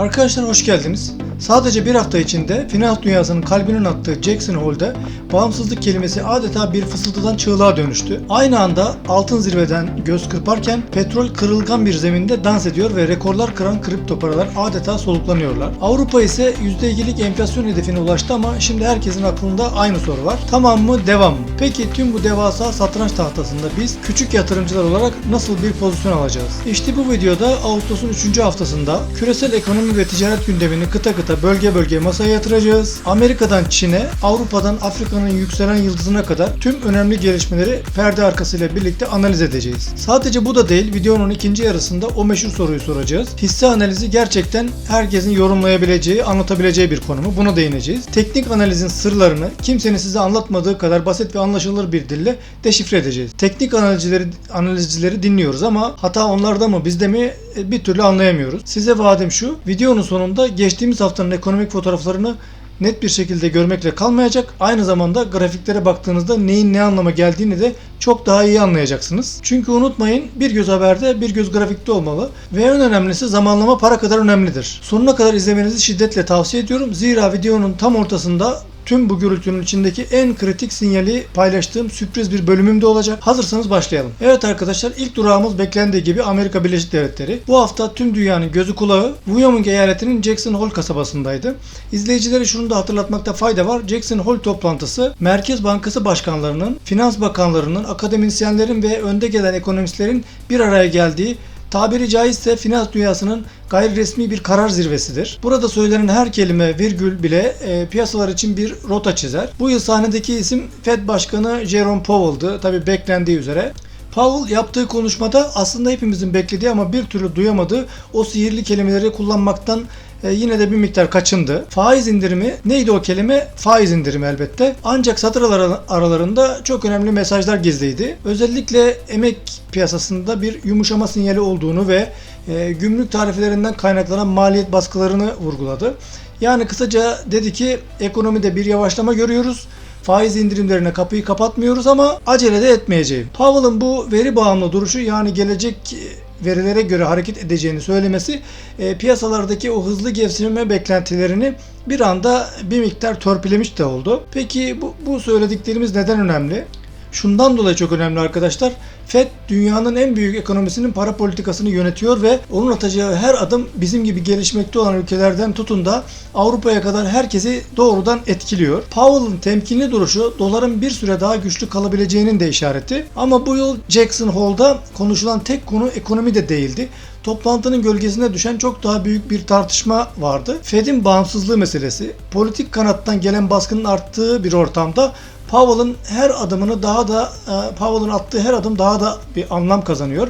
Arkadaşlar hoş geldiniz. Sadece bir hafta içinde finans dünyasının kalbinin attığı Jackson Hole'de bağımsızlık kelimesi adeta bir fısıltıdan çığlığa dönüştü. Aynı anda altın zirveden göz kırparken petrol kırılgan bir zeminde dans ediyor ve rekorlar kıran kripto paralar adeta soluklanıyorlar. Avrupa ise %2'lik enflasyon hedefine ulaştı ama şimdi herkesin aklında aynı soru var. Tamam mı devam mı? Peki tüm bu devasa satranç tahtasında biz küçük yatırımcılar olarak nasıl bir pozisyon alacağız? İşte bu videoda Ağustos'un 3. haftasında küresel ekonomi ve ticaret gündemini kıta kıta bölge bölge masaya yatıracağız. Amerika'dan Çin'e, Avrupa'dan Afrika'nın yükselen yıldızına kadar tüm önemli gelişmeleri perde arkasıyla birlikte analiz edeceğiz. Sadece bu da değil, videonun ikinci yarısında o meşhur soruyu soracağız. Hisse analizi gerçekten herkesin yorumlayabileceği, anlatabileceği bir konu mu? Buna değineceğiz. Teknik analizin sırlarını kimsenin size anlatmadığı kadar basit ve anlaşılır bir dille deşifre edeceğiz. Teknik analizcileri, analizcileri dinliyoruz ama hata onlarda mı bizde mi bir türlü anlayamıyoruz. Size vaadim şu, videonun sonunda geçtiğimiz haftanın ekonomik fotoğraflarını net bir şekilde görmekle kalmayacak. Aynı zamanda grafiklere baktığınızda neyin ne anlama geldiğini de çok daha iyi anlayacaksınız. Çünkü unutmayın bir göz haberde bir göz grafikte olmalı ve en önemlisi zamanlama para kadar önemlidir. Sonuna kadar izlemenizi şiddetle tavsiye ediyorum. Zira videonun tam ortasında tüm bu gürültünün içindeki en kritik sinyali paylaştığım sürpriz bir bölümüm de olacak. Hazırsanız başlayalım. Evet arkadaşlar ilk durağımız beklendiği gibi Amerika Birleşik Devletleri. Bu hafta tüm dünyanın gözü kulağı Wyoming eyaletinin Jackson Hole kasabasındaydı. İzleyicileri şunu da hatırlatmakta fayda var. Jackson Hole toplantısı Merkez Bankası başkanlarının, finans bakanlarının, akademisyenlerin ve önde gelen ekonomistlerin bir araya geldiği tabiri caizse finans dünyasının gayri resmi bir karar zirvesidir. Burada söylenen her kelime, virgül bile e, piyasalar için bir rota çizer. Bu yıl sahnedeki isim Fed Başkanı Jerome Powell'dı. Tabi beklendiği üzere. Powell yaptığı konuşmada aslında hepimizin beklediği ama bir türlü duyamadığı o sihirli kelimeleri kullanmaktan e, yine de bir miktar kaçındı. Faiz indirimi neydi o kelime? Faiz indirimi elbette. Ancak satırlar aralarında çok önemli mesajlar gizliydi. Özellikle emek piyasasında bir yumuşama sinyali olduğunu ve e, gümrük tarifelerinden kaynaklanan maliyet baskılarını vurguladı. Yani kısaca dedi ki ekonomide bir yavaşlama görüyoruz. Faiz indirimlerine kapıyı kapatmıyoruz ama acele de etmeyeceğim. Powell'ın bu veri bağımlı duruşu yani gelecek verilere göre hareket edeceğini söylemesi e, piyasalardaki o hızlı gevşeme beklentilerini bir anda bir miktar törpülemiş de oldu. Peki bu, bu söylediklerimiz neden önemli? Şundan dolayı çok önemli arkadaşlar. Fed dünyanın en büyük ekonomisinin para politikasını yönetiyor ve onun atacağı her adım bizim gibi gelişmekte olan ülkelerden tutun da Avrupa'ya kadar herkesi doğrudan etkiliyor. Powell'ın temkinli duruşu doların bir süre daha güçlü kalabileceğinin de işareti. Ama bu yıl Jackson Hole'da konuşulan tek konu ekonomi de değildi toplantının gölgesine düşen çok daha büyük bir tartışma vardı. Fed'in bağımsızlığı meselesi, politik kanattan gelen baskının arttığı bir ortamda Powell'ın her adımını daha da e, Powell'ın attığı her adım daha da bir anlam kazanıyor.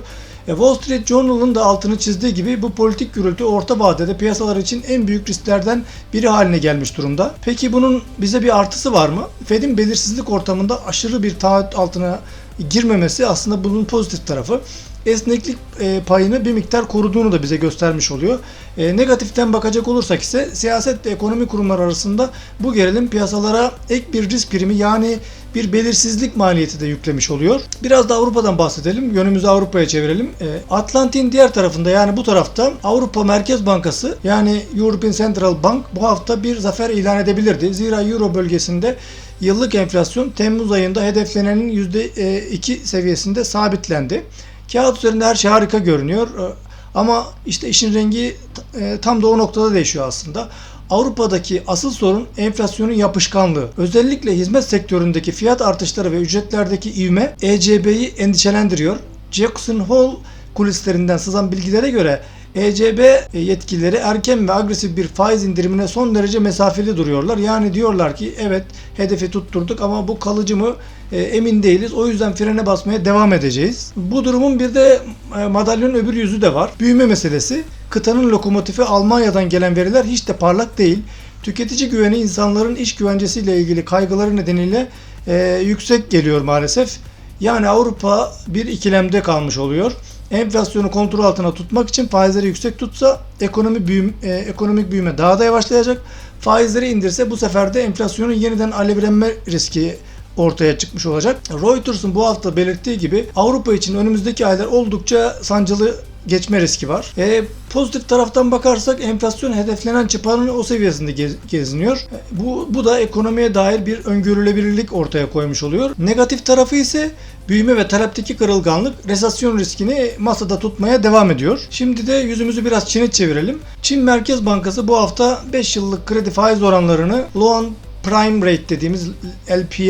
E, Wall Street Journal'ın da altını çizdiği gibi bu politik gürültü orta vadede piyasalar için en büyük risklerden biri haline gelmiş durumda. Peki bunun bize bir artısı var mı? Fed'in belirsizlik ortamında aşırı bir taahhüt altına girmemesi aslında bunun pozitif tarafı esneklik e, payını bir miktar koruduğunu da bize göstermiş oluyor. E, negatiften bakacak olursak ise siyaset ve ekonomi kurumları arasında bu gerilim piyasalara ek bir risk primi yani bir belirsizlik maliyeti de yüklemiş oluyor. Biraz da Avrupa'dan bahsedelim. Yönümüzü Avrupa'ya çevirelim. E, Atlantik'in diğer tarafında yani bu tarafta Avrupa Merkez Bankası yani European Central Bank bu hafta bir zafer ilan edebilirdi. Zira Euro bölgesinde yıllık enflasyon Temmuz ayında hedeflenenin %2 seviyesinde sabitlendi. Kağıt üzerinde her şey harika görünüyor. Ee, ama işte işin rengi e, tam da o noktada değişiyor aslında. Avrupa'daki asıl sorun enflasyonun yapışkanlığı. Özellikle hizmet sektöründeki fiyat artışları ve ücretlerdeki ivme ECB'yi endişelendiriyor. Jackson Hole kulislerinden sızan bilgilere göre ECB yetkilileri erken ve agresif bir faiz indirimine son derece mesafeli duruyorlar. Yani diyorlar ki evet hedefi tutturduk ama bu kalıcı mı e, emin değiliz. O yüzden frene basmaya devam edeceğiz. Bu durumun bir de e, madalyonun öbür yüzü de var. Büyüme meselesi. Kıtanın lokomotifi Almanya'dan gelen veriler hiç de parlak değil. Tüketici güveni insanların iş güvencesiyle ilgili kaygıları nedeniyle e, yüksek geliyor maalesef. Yani Avrupa bir ikilemde kalmış oluyor enflasyonu kontrol altına tutmak için faizleri yüksek tutsa ekonomi büyüm, e, ekonomik büyüme daha da yavaşlayacak. Faizleri indirse bu sefer de enflasyonun yeniden alevlenme riski ortaya çıkmış olacak. Reuters'ın bu hafta belirttiği gibi Avrupa için önümüzdeki aylar oldukça sancılı geçme riski var. E, pozitif taraftan bakarsak enflasyon hedeflenen çıpanın o seviyesinde gez- geziniyor. E, Bu, bu da ekonomiye dair bir öngörülebilirlik ortaya koymuş oluyor. Negatif tarafı ise büyüme ve talepteki kırılganlık resesyon riskini masada tutmaya devam ediyor. Şimdi de yüzümüzü biraz Çin'e çevirelim. Çin Merkez Bankası bu hafta 5 yıllık kredi faiz oranlarını Loan Prime Rate dediğimiz LPR,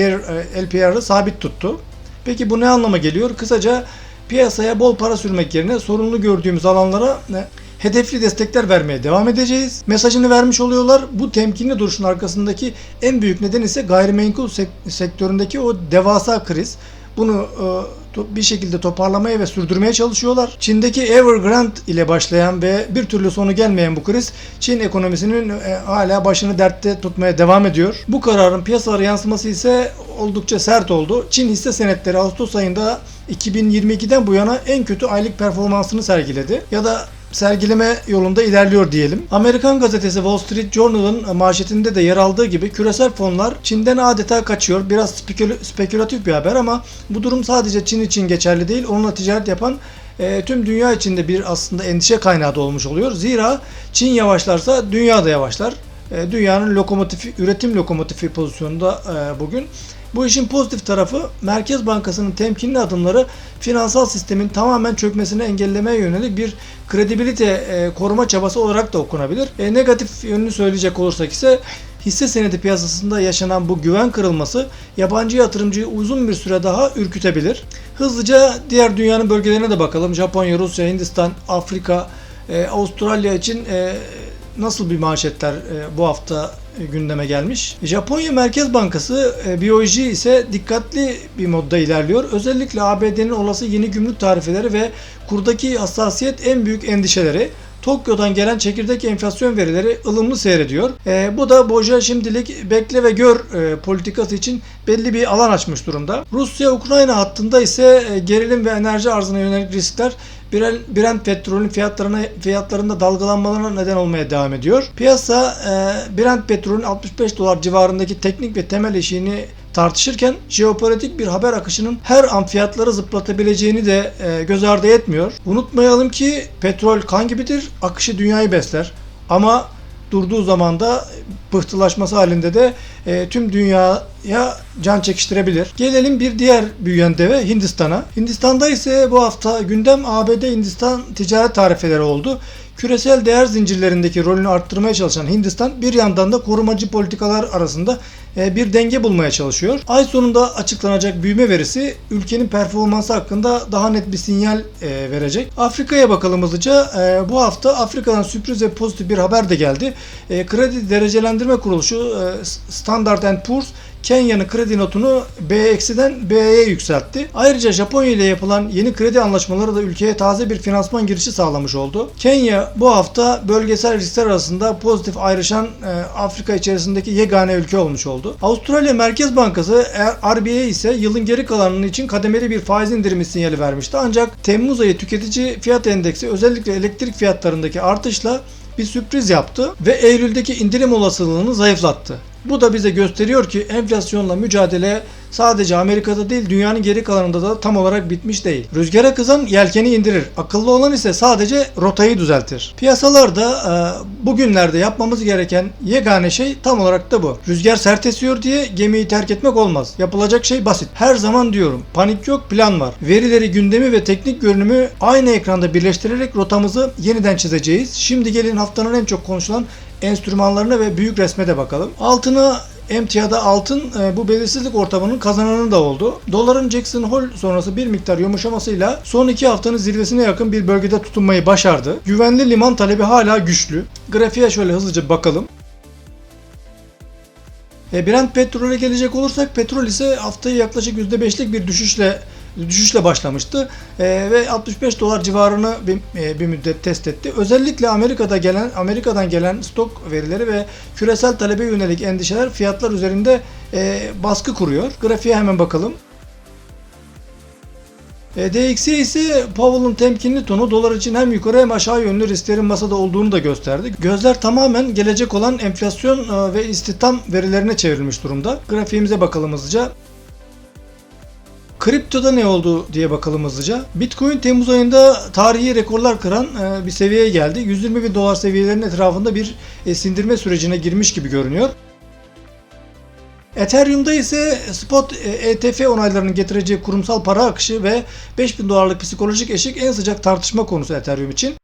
e, LPR'ı sabit tuttu. Peki bu ne anlama geliyor? Kısaca piyasaya bol para sürmek yerine sorunlu gördüğümüz alanlara e, hedefli destekler vermeye devam edeceğiz. Mesajını vermiş oluyorlar. Bu temkinli duruşun arkasındaki en büyük neden ise gayrimenkul sek- sektöründeki o devasa kriz. Bunu e, bir şekilde toparlamaya ve sürdürmeye çalışıyorlar. Çin'deki Evergrande ile başlayan ve bir türlü sonu gelmeyen bu kriz Çin ekonomisinin e, hala başını dertte tutmaya devam ediyor. Bu kararın piyasalara yansıması ise oldukça sert oldu. Çin hisse senetleri Ağustos ayında 2022'den bu yana en kötü aylık performansını sergiledi. Ya da sergileme yolunda ilerliyor diyelim. Amerikan gazetesi Wall Street Journal'ın manşetinde de yer aldığı gibi küresel fonlar Çin'den adeta kaçıyor. Biraz spekül- spekülatif bir haber ama bu durum sadece Çin için geçerli değil. Onunla ticaret yapan e, tüm dünya içinde bir aslında endişe kaynağı da olmuş oluyor. Zira Çin yavaşlarsa dünya da yavaşlar. E, dünyanın lokomotifi, üretim lokomotifi pozisyonunda e, bugün. Bu işin pozitif tarafı Merkez Bankası'nın temkinli adımları finansal sistemin tamamen çökmesini engellemeye yönelik bir kredibilite e, koruma çabası olarak da okunabilir. E, negatif yönünü söyleyecek olursak ise hisse senedi piyasasında yaşanan bu güven kırılması yabancı yatırımcıyı uzun bir süre daha ürkütebilir. Hızlıca diğer dünyanın bölgelerine de bakalım. Japonya, Rusya, Hindistan, Afrika, e, Avustralya için e, nasıl bir manşetler e, bu hafta gündeme gelmiş. Japonya Merkez Bankası e, BOJ ise dikkatli bir modda ilerliyor. Özellikle ABD'nin olası yeni gümrük tarifeleri ve kurdaki hassasiyet en büyük endişeleri. Tokyo'dan gelen çekirdek enflasyon verileri ılımlı seyrediyor. E, bu da Boja şimdilik bekle ve gör e, politikası için belli bir alan açmış durumda. Rusya-Ukrayna hattında ise e, gerilim ve enerji arzına yönelik riskler Brent petrolün fiyatlarına fiyatlarında dalgalanmalarına neden olmaya devam ediyor. Piyasa e, Brent petrolün 65 dolar civarındaki teknik ve temel eşiğini tartışırken jeopolitik bir haber akışının her an fiyatları zıplatabileceğini de e, göz ardı etmiyor. Unutmayalım ki petrol kan gibidir, akışı dünyayı besler. Ama durduğu zaman da pıhtılaşması halinde de e, tüm dünyaya can çekiştirebilir. Gelelim bir diğer büyüyen deve Hindistan'a. Hindistan'da ise bu hafta gündem ABD Hindistan ticaret tarifeleri oldu. Küresel değer zincirlerindeki rolünü arttırmaya çalışan Hindistan bir yandan da korumacı politikalar arasında e, bir denge bulmaya çalışıyor. Ay sonunda açıklanacak büyüme verisi ülkenin performansı hakkında daha net bir sinyal e, verecek. Afrika'ya bakalım hızlıca. E, bu hafta Afrika'dan sürpriz ve pozitif bir haber de geldi. Kredi Derecelendirme Kuruluşu Standard Poor's Kenya'nın kredi notunu B-den B'ye yükseltti. Ayrıca Japonya ile yapılan yeni kredi anlaşmaları da ülkeye taze bir finansman girişi sağlamış oldu. Kenya bu hafta bölgesel riskler arasında pozitif ayrışan e, Afrika içerisindeki yegane ülke olmuş oldu. Avustralya Merkez Bankası e, RBA ise yılın geri kalanının için kademeli bir faiz indirimi sinyali vermişti. Ancak Temmuz ayı tüketici fiyat endeksi özellikle elektrik fiyatlarındaki artışla bir sürpriz yaptı ve Eylül'deki indirim olasılığını zayıflattı. Bu da bize gösteriyor ki enflasyonla mücadele sadece Amerika'da değil dünyanın geri kalanında da tam olarak bitmiş değil. Rüzgara kızan yelkeni indirir. Akıllı olan ise sadece rotayı düzeltir. Piyasalarda e, bugünlerde yapmamız gereken yegane şey tam olarak da bu. Rüzgar sert esiyor diye gemiyi terk etmek olmaz. Yapılacak şey basit. Her zaman diyorum panik yok plan var. Verileri gündemi ve teknik görünümü aynı ekranda birleştirerek rotamızı yeniden çizeceğiz. Şimdi gelin haftanın en çok konuşulan enstrümanlarına ve büyük resme de bakalım. Altına emtiyada altın e, bu belirsizlik ortamının kazananı da oldu. Doların Jackson Hole sonrası bir miktar yumuşamasıyla son iki haftanın zirvesine yakın bir bölgede tutunmayı başardı. Güvenli liman talebi hala güçlü. Grafiğe şöyle hızlıca bakalım. E, Brent petrole gelecek olursak petrol ise haftayı yaklaşık %5'lik bir düşüşle düşüşle başlamıştı E, ve 65 dolar civarını bir, e, bir müddet test etti. Özellikle Amerika'da gelen Amerika'dan gelen stok verileri ve küresel talebe yönelik endişeler fiyatlar üzerinde e, baskı kuruyor. Grafiğe hemen bakalım. E, DXY ise Powell'ın temkinli tonu dolar için hem yukarı hem aşağı yönlü risklerin masada olduğunu da gösterdi. Gözler tamamen gelecek olan enflasyon e, ve istihdam verilerine çevrilmiş durumda. Grafiğimize bakalım hızlıca. Kriptoda ne oldu diye bakalım hızlıca. Bitcoin Temmuz ayında tarihi rekorlar kıran e, bir seviyeye geldi. 120 bin dolar seviyelerinin etrafında bir e, sindirme sürecine girmiş gibi görünüyor. Ethereum'da ise spot e, ETF onaylarının getireceği kurumsal para akışı ve 5000 dolarlık psikolojik eşik en sıcak tartışma konusu Ethereum için.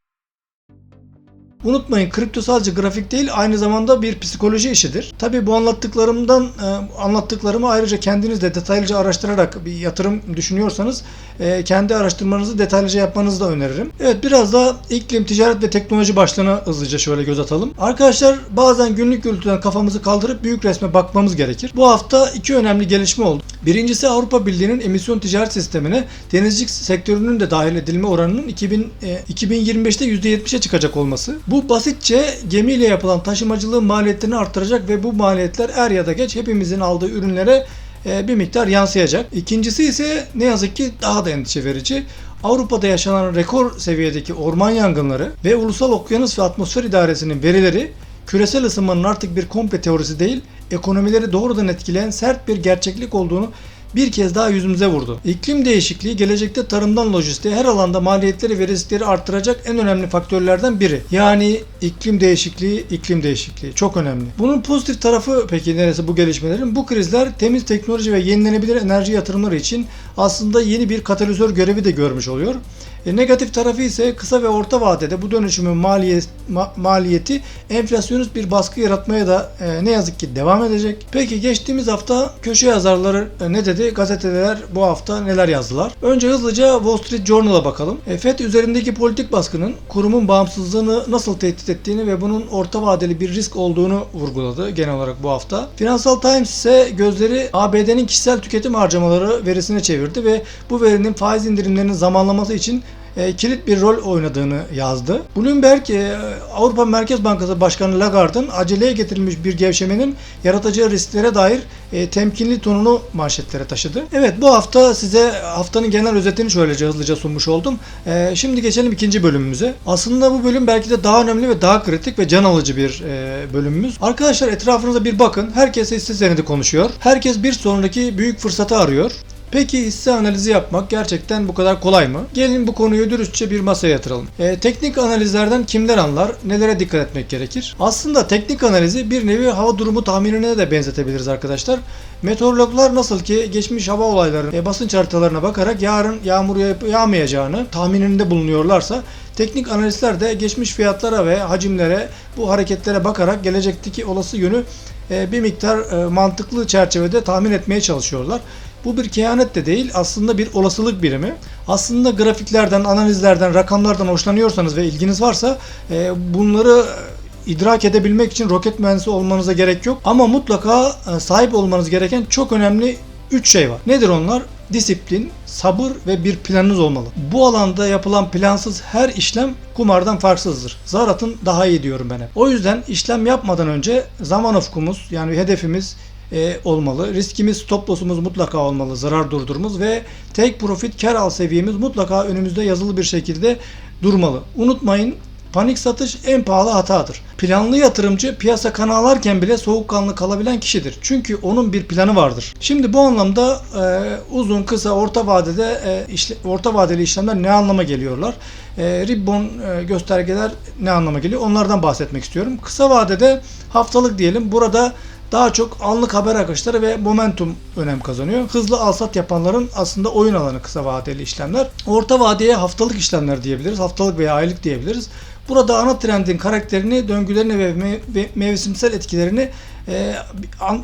Unutmayın kripto sadece grafik değil aynı zamanda bir psikoloji işidir. Tabi bu anlattıklarımdan e, anlattıklarımı ayrıca kendiniz de detaylıca araştırarak bir yatırım düşünüyorsanız e, kendi araştırmanızı detaylıca yapmanızı da öneririm. Evet biraz da iklim, ticaret ve teknoloji başlığına hızlıca şöyle göz atalım. Arkadaşlar bazen günlük gürültüden kafamızı kaldırıp büyük resme bakmamız gerekir. Bu hafta iki önemli gelişme oldu. Birincisi Avrupa Birliği'nin emisyon ticaret sistemine denizcilik sektörünün de dahil edilme oranının 2000, e, 2025'te %70'e çıkacak olması. Bu basitçe gemiyle yapılan taşımacılığın maliyetlerini arttıracak ve bu maliyetler er ya da geç hepimizin aldığı ürünlere e, bir miktar yansıyacak. İkincisi ise ne yazık ki daha da endişe verici. Avrupa'da yaşanan rekor seviyedeki orman yangınları ve Ulusal Okyanus ve Atmosfer İdaresi'nin verileri küresel ısınmanın artık bir komple teorisi değil, ekonomileri doğrudan etkileyen sert bir gerçeklik olduğunu bir kez daha yüzümüze vurdu. İklim değişikliği gelecekte tarımdan lojistiğe her alanda maliyetleri ve riskleri arttıracak en önemli faktörlerden biri. Yani iklim değişikliği, iklim değişikliği çok önemli. Bunun pozitif tarafı peki neresi bu gelişmelerin? Bu krizler temiz teknoloji ve yenilenebilir enerji yatırımları için aslında yeni bir katalizör görevi de görmüş oluyor. E, negatif tarafı ise kısa ve orta vadede bu dönüşümün maliyet, ma- maliyeti enflasyonist bir baskı yaratmaya da e, ne yazık ki devam edecek. Peki geçtiğimiz hafta köşe yazarları e, ne dedi? Gazeteler bu hafta neler yazdılar? Önce hızlıca Wall Street Journal'a bakalım. E, FED üzerindeki politik baskının kurumun bağımsızlığını nasıl tehdit ettiğini ve bunun orta vadeli bir risk olduğunu vurguladı genel olarak bu hafta. Financial Times ise gözleri ABD'nin kişisel tüketim harcamaları verisine çevirdi ve bu verinin faiz indirimlerinin zamanlaması için e, kilit bir rol oynadığını yazdı. Bloomberg e, Avrupa Merkez Bankası Başkanı Lagarde'ın aceleye getirilmiş bir gevşemenin yaratacağı risklere dair e, temkinli tonunu manşetlere taşıdı. Evet bu hafta size haftanın genel özetini şöylece hızlıca sunmuş oldum. E, şimdi geçelim ikinci bölümümüze. Aslında bu bölüm belki de daha önemli ve daha kritik ve can alıcı bir e, bölümümüz. Arkadaşlar etrafınıza bir bakın. Herkes hisse senedi konuşuyor. Herkes bir sonraki büyük fırsatı arıyor. Peki hisse analizi yapmak gerçekten bu kadar kolay mı? Gelin bu konuyu dürüstçe bir masaya yatıralım. E, teknik analizlerden kimler anlar? Nelere dikkat etmek gerekir? Aslında teknik analizi bir nevi hava durumu tahminine de benzetebiliriz arkadaşlar. Meteorologlar nasıl ki geçmiş hava olayları e, basınç haritalarına bakarak yarın yağmur yağmayacağını tahmininde bulunuyorlarsa teknik analistler de geçmiş fiyatlara ve hacimlere bu hareketlere bakarak gelecekteki olası yönü e, bir miktar e, mantıklı çerçevede tahmin etmeye çalışıyorlar. Bu bir kehanet de değil aslında bir olasılık birimi. Aslında grafiklerden, analizlerden, rakamlardan hoşlanıyorsanız ve ilginiz varsa e, bunları idrak edebilmek için roket mühendisi olmanıza gerek yok. Ama mutlaka e, sahip olmanız gereken çok önemli 3 şey var. Nedir onlar? Disiplin, sabır ve bir planınız olmalı. Bu alanda yapılan plansız her işlem kumardan farksızdır. Zar atın daha iyi diyorum ben hep. O yüzden işlem yapmadan önce zaman ufkumuz yani hedefimiz e, olmalı. Riskimiz, stop loss'umuz mutlaka olmalı. Zarar durdurumuz ve take profit, kar al seviyemiz mutlaka önümüzde yazılı bir şekilde durmalı. Unutmayın Panik satış en pahalı hatadır. Planlı yatırımcı piyasa kan ağlarken bile soğukkanlı kalabilen kişidir. Çünkü onun bir planı vardır. Şimdi bu anlamda e, uzun, kısa, orta vadede e, işle, orta vadeli işlemler ne anlama geliyorlar? E, ribbon e, göstergeler ne anlama geliyor? Onlardan bahsetmek istiyorum. Kısa vadede haftalık diyelim. Burada daha çok anlık haber akışları ve momentum önem kazanıyor. Hızlı alsat yapanların aslında oyun alanı kısa vadeli işlemler. Orta vadeye haftalık işlemler diyebiliriz. Haftalık veya aylık diyebiliriz. Burada ana trendin karakterini, döngülerini ve, mev- ve mevsimsel etkilerini e,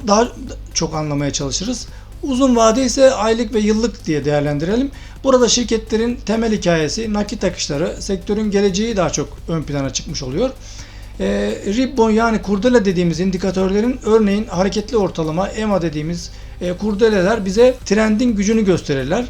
daha çok anlamaya çalışırız. Uzun vade ise aylık ve yıllık diye değerlendirelim. Burada şirketlerin temel hikayesi, nakit akışları, sektörün geleceği daha çok ön plana çıkmış oluyor. E, Ribbon yani kurdele dediğimiz indikatörlerin örneğin hareketli ortalama, EMA dediğimiz e, kurdeleler bize trendin gücünü gösterirler.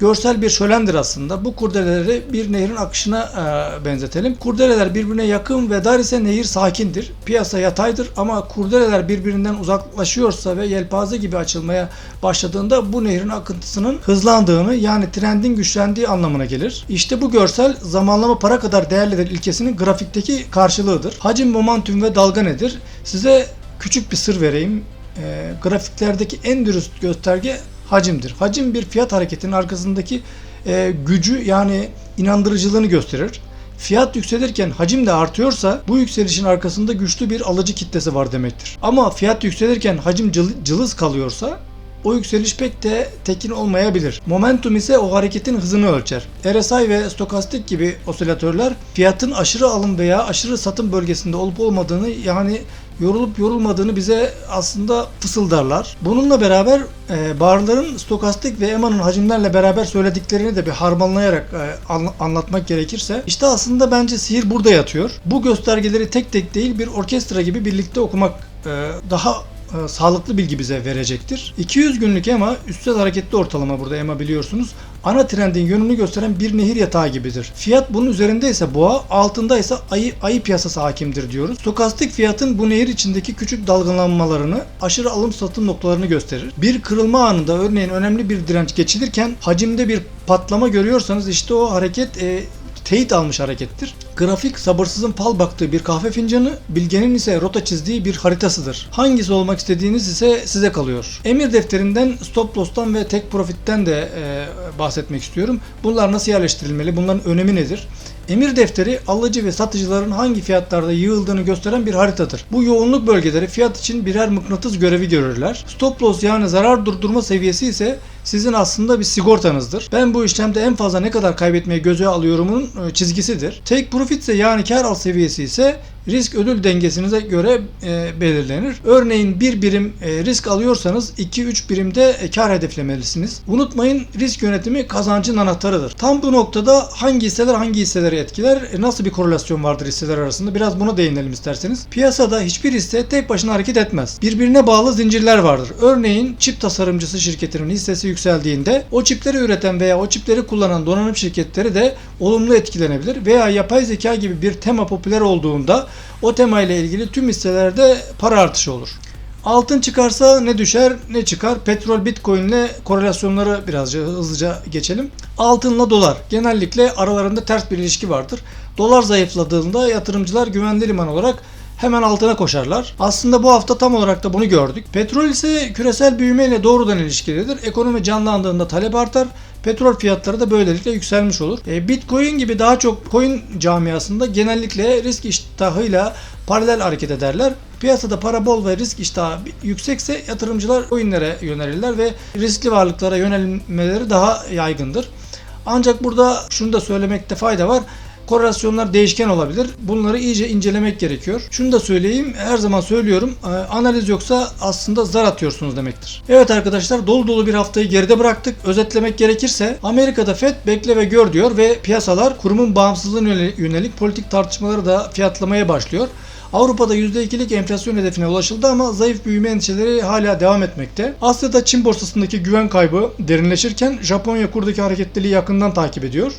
Görsel bir şölendir aslında. Bu kurdeleleri bir nehrin akışına e, benzetelim. Kurdeleler birbirine yakın ve dar ise nehir sakindir. Piyasa yataydır ama kurdeleler birbirinden uzaklaşıyorsa ve yelpaze gibi açılmaya başladığında bu nehrin akıntısının hızlandığını yani trendin güçlendiği anlamına gelir. İşte bu görsel zamanlama para kadar değerlidir ilkesinin grafikteki karşılığıdır. Hacim, momentum ve dalga nedir? Size küçük bir sır vereyim. E, grafiklerdeki en dürüst gösterge hacimdir. Hacim bir fiyat hareketinin arkasındaki e, gücü yani inandırıcılığını gösterir. Fiyat yükselirken hacim de artıyorsa bu yükselişin arkasında güçlü bir alıcı kitlesi var demektir. Ama fiyat yükselirken hacim cıl- cılız kalıyorsa o yükseliş pek de tekin olmayabilir. Momentum ise o hareketin hızını ölçer. RSI ve stokastik gibi osilatörler fiyatın aşırı alım veya aşırı satım bölgesinde olup olmadığını yani yorulup yorulmadığını bize aslında fısıldarlar. Bununla beraber e, barların stokastik ve EMA'nın hacimlerle beraber söylediklerini de bir harmanlayarak e, anla- anlatmak gerekirse işte aslında bence sihir burada yatıyor. Bu göstergeleri tek tek değil bir orkestra gibi birlikte okumak e, daha e, sağlıklı bilgi bize verecektir. 200 günlük EMA üstel hareketli ortalama burada EMA biliyorsunuz. Ana trendin yönünü gösteren bir nehir yatağı gibidir. Fiyat bunun üzerinde ise boğa, altında ise ayı, ayı piyasası hakimdir diyoruz. Stokastik fiyatın bu nehir içindeki küçük dalgalanmalarını, aşırı alım satım noktalarını gösterir. Bir kırılma anında örneğin önemli bir direnç geçilirken hacimde bir patlama görüyorsanız işte o hareket e, teyit almış harekettir. Grafik sabırsızın fal baktığı bir kahve fincanı, bilgenin ise rota çizdiği bir haritasıdır. Hangisi olmak istediğiniz ise size kalıyor. Emir defterinden, stop loss'tan ve tek profit'ten de e, bahsetmek istiyorum. Bunlar nasıl yerleştirilmeli? Bunların önemi nedir? Emir defteri alıcı ve satıcıların hangi fiyatlarda yığıldığını gösteren bir haritadır. Bu yoğunluk bölgeleri fiyat için birer mıknatıs görevi görürler. Stop loss yani zarar durdurma seviyesi ise sizin aslında bir sigortanızdır. Ben bu işlemde en fazla ne kadar kaybetmeyi göze alıyorumun e, çizgisidir. Take profit ise yani kar al seviyesi ise risk ödül dengesinize göre e, belirlenir. Örneğin bir birim e, risk alıyorsanız 2-3 birimde e, kar hedeflemelisiniz. Unutmayın risk yönetimi kazancın anahtarıdır. Tam bu noktada hangi hisseler hangi hisseleri etkiler, e, nasıl bir korelasyon vardır hisseler arasında biraz buna değinelim isterseniz. Piyasada hiçbir hisse tek başına hareket etmez. Birbirine bağlı zincirler vardır. Örneğin çip tasarımcısı şirketinin hissesi yükseldiğinde o çipleri üreten veya o çipleri kullanan donanım şirketleri de olumlu etkilenebilir veya yapay zeka gibi bir tema popüler olduğunda o tema ile ilgili tüm hisselerde para artışı olur. Altın çıkarsa ne düşer ne çıkar? Petrol Bitcoin ile korelasyonları birazcık hızlıca geçelim. Altınla dolar genellikle aralarında ters bir ilişki vardır. Dolar zayıfladığında yatırımcılar güvenli liman olarak hemen altına koşarlar. Aslında bu hafta tam olarak da bunu gördük. Petrol ise küresel büyümeyle doğrudan ilişkilidir. Ekonomi canlandığında talep artar. Petrol fiyatları da böylelikle yükselmiş olur. E, Bitcoin gibi daha çok coin camiasında genellikle risk iştahıyla paralel hareket ederler. Piyasada para bol ve risk iştahı yüksekse yatırımcılar coinlere yönelirler ve riskli varlıklara yönelmeleri daha yaygındır. Ancak burada şunu da söylemekte fayda var. Korelasyonlar değişken olabilir. Bunları iyice incelemek gerekiyor. Şunu da söyleyeyim. Her zaman söylüyorum. e, Analiz yoksa aslında zar atıyorsunuz demektir. Evet arkadaşlar dolu dolu bir haftayı geride bıraktık. Özetlemek gerekirse Amerika'da FED bekle ve gör diyor ve piyasalar kurumun bağımsızlığına yönelik politik tartışmaları da fiyatlamaya başlıyor. Avrupa'da %2'lik enflasyon hedefine ulaşıldı ama zayıf büyüme endişeleri hala devam etmekte. Asya'da Çin borsasındaki güven kaybı derinleşirken Japonya kurdaki hareketliliği yakından takip ediyor.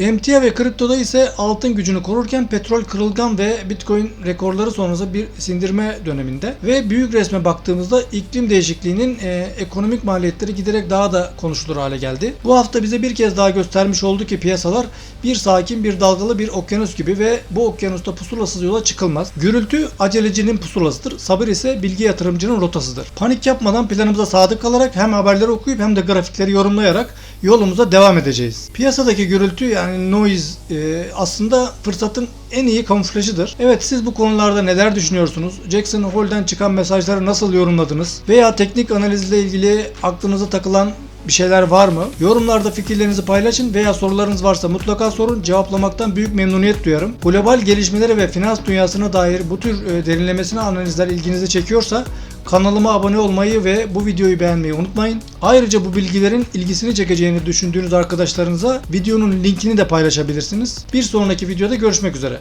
Emtia ve kriptoda ise altın gücünü korurken petrol kırılgan ve bitcoin rekorları sonrası bir sindirme döneminde ve büyük resme baktığımızda iklim değişikliğinin e, ekonomik maliyetleri giderek daha da konuşulur hale geldi. Bu hafta bize bir kez daha göstermiş oldu ki piyasalar bir sakin bir dalgalı bir okyanus gibi ve bu okyanusta pusulasız yola çıkılmaz. Gürültü acelecinin pusulasıdır. Sabır ise bilgi yatırımcının rotasıdır. Panik yapmadan planımıza sadık kalarak hem haberleri okuyup hem de grafikleri yorumlayarak yolumuza devam edeceğiz. Piyasadaki gürültü yani noise e, aslında fırsatın en iyi kamuflajıdır. Evet siz bu konularda neler düşünüyorsunuz? Jackson Hole'den çıkan mesajları nasıl yorumladınız? Veya teknik analizle ilgili aklınıza takılan bir şeyler var mı? Yorumlarda fikirlerinizi paylaşın veya sorularınız varsa mutlaka sorun. Cevaplamaktan büyük memnuniyet duyarım. Global gelişmelere ve finans dünyasına dair bu tür e, derinlemesine analizler ilginizi çekiyorsa kanalıma abone olmayı ve bu videoyu beğenmeyi unutmayın. Ayrıca bu bilgilerin ilgisini çekeceğini düşündüğünüz arkadaşlarınıza videonun linkini de paylaşabilirsiniz. Bir sonraki videoda görüşmek üzere.